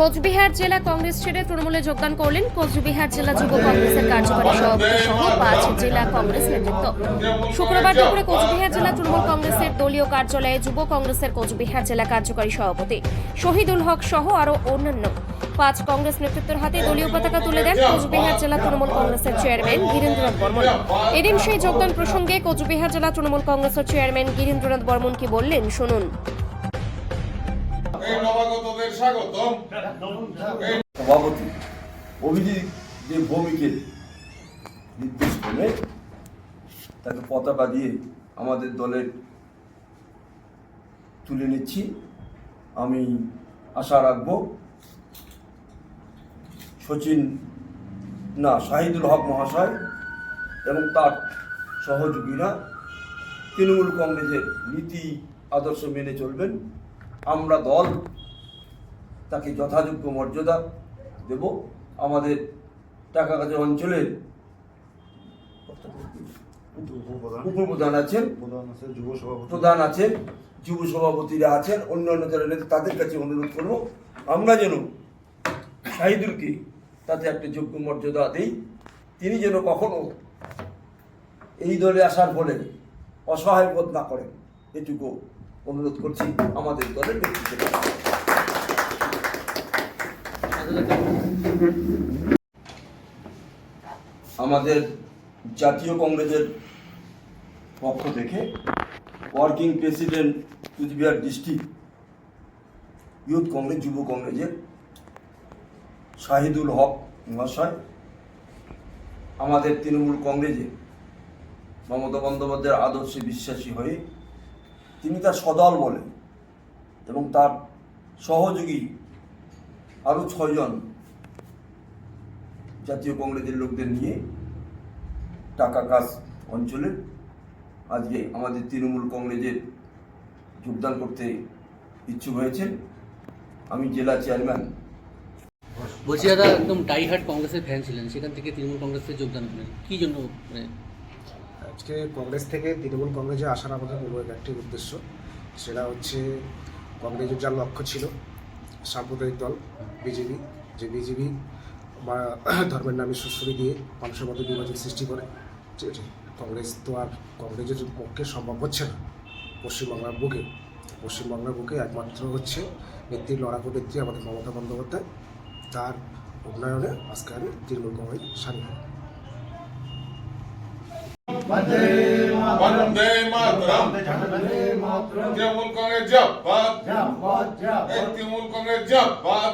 কোচবিহার জেলা কংগ্রেস ছেড়ে তৃণমূলে যোগদান করলেন কোচবিহার জেলা যুব কংগ্রেসের কার্যকরী সভাপতি সহ পাঁচ জেলা কংগ্রেস নেতৃত্ব। শুক্রবার দুপুরে কোচবিহার জেলা তৃণমূল কংগ্রেসের দলীয় কার্যালয়ে যুব কংগ্রেসের কোচবিহার জেলা কার্যকরী সভাপতি শহীদুল হক সহ আরও অন্যান্য পাঁচ কংগ্রেস নেতৃত্বের হাতে দলীয় পতাকা তুলে দেন কোচবিহার জেলা তৃণমূল কংগ্রেসের চেয়ারম্যান গিরেন্দ্রনাথ বর্মন। এদিন সেই যোগদান প্রসঙ্গে কোচবিহার জেলা তৃণমূল কংগ্রেসের চেয়ারম্যান গিরীন্দ্রনাথ বর্মন কি বললেন, শুনুন সভাপতি, অভিজিৎ যে ভৌমিকের নির্দেশ করে তাকে পতাকা দিয়ে আমাদের দলের তুলে নিচ্ছি। আমি আশা রাখব সচিন, না, শাহিদুল হক মহাশয় এবং তার সহযোগীরা তৃণমূল কংগ্রেসের নীতি, আদর্শ মেনে চলবেন। আমরা দল তাকে যথাযোগ্য মর্যাদা দেব। আমাদের টাকাগাছি অঞ্চলের উপপ্রধান। আছেন। প্রধান আছেন যুব সভাপতিরা আছেন অন্যান্য যারা নেতা তাদের কাছে অনুরোধ করব আমরা যেন শাহিদুলকে তাতে একটা যোগ্য মর্যাদা দিই। তিনি যেন কখনো এই দলে আসার ফলে অসহায় বোধ না করেন। এটুকু অনুরোধ করছি আমাদের দলের নেতৃত্বে। আমাদের জাতীয় কংগ্রেসের পক্ষ থেকে working president Cooch Behar district youth Congress, যুব কংগ্রেসের শাহিদুল হক মহাশয়, আমাদের তৃণমূল কংগ্রেসে মমতা বন্দ্যোপাধ্যায়ের আদর্শে বিশ্বাসী হয়ে তিনি তার সদল বলে এবং তার সহযোগী আরও ছয়জন জাতীয় কংগ্রেসের লোকদের নিয়ে টাকা কাজ অঞ্চলে আজকে আমাদের তৃণমূল কংগ্রেসের যোগদান করতে ইচ্ছুক হয়েছেন। আমি জেলা চেয়ারম্যান। বলছি দাদা একদম ডাইহার্ট কংগ্রেসের ফ্যান ছিলেন, সেখান থেকে তৃণমূল কংগ্রেসে যোগদান করলেন কি জন্য মানে আজকে কংগ্রেস থেকে তৃণমূল কংগ্রেসে আসার আমাদের মূল একটি উদ্দেশ্য। সেটা হচ্ছে কংগ্রেসের যার লক্ষ্য ছিল, সাম্প্রদায়িক দল, বিজেপি, যে বিজেপি বা ধর্মের নামে সুশ্রী দিয়ে মানুষের মধ্যে বিভাজন সৃষ্টি করে, ঠিক আছে? কংগ্রেস তো আর কংগ্রেসের পক্ষে সম্ভব হচ্ছে না। পশ্চিমবাংলার বুকে পশ্চিমবাংলার বুকে একমাত্র হচ্ছে নেত্রী লড়াকু নেত্রী আমাদের মমতা বন্দ্যোপাধ্যায়। তার উন্নয়নে আজকে আমি তৃণমূল কংগ্রেস হই। বন্দে মাতরম তৃণমূল কংগ্রেস এই তৃণমূল কংগ্রেস জাপাত